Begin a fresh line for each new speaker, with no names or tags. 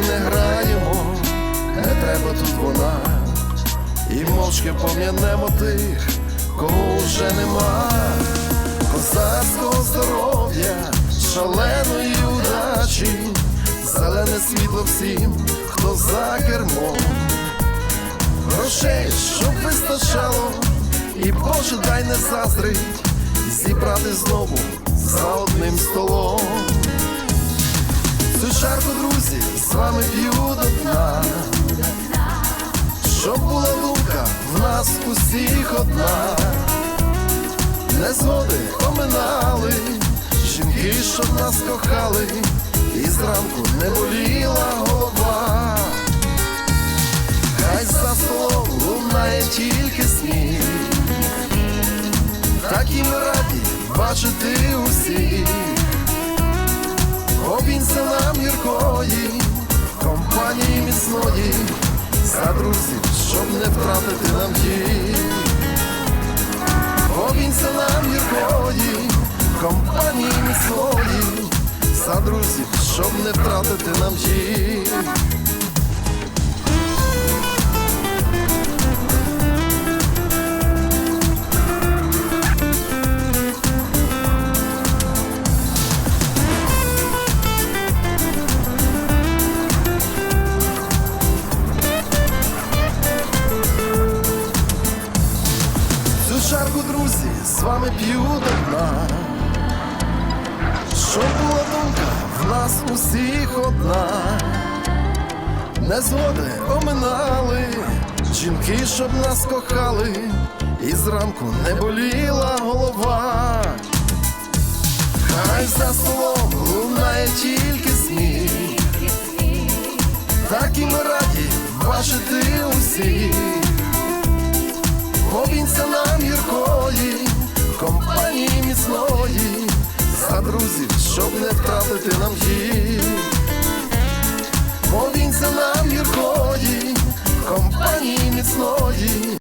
не граємо, не треба тут вона, і мовчки пом'янемо тих, кого вже нема, козацького здоров'я, шаленої удачі, зелене світло всім, хто за кермом, грошей, щоб вистачало, і Боже дай не заздрить, зібрати знову за одним столом. Цю чарку, друзі, з вами п'ю до дна, щоб була думка в нас усіх одна, не згоди оминали, жінки, щоб нас кохали, і зранку не боліла голова. Хай за столом лунає тільки сміх, такі ми раді бачити усіх. Компанії за друзів, щоб не втратити нам їх. Обінця нам гіркої, компанії міцної, за друзів, щоб не втратити нам їх. Чарку, друзі, з вами п'ю до. Щоб була думка в нас усіх одна, не згоди оминали, жінки, щоб нас кохали, і зранку не боліла голова. Хай за столом лунає тільки сміх, так і ми раді бачити усіх. Щоб не втратити нам їх. Молінься нам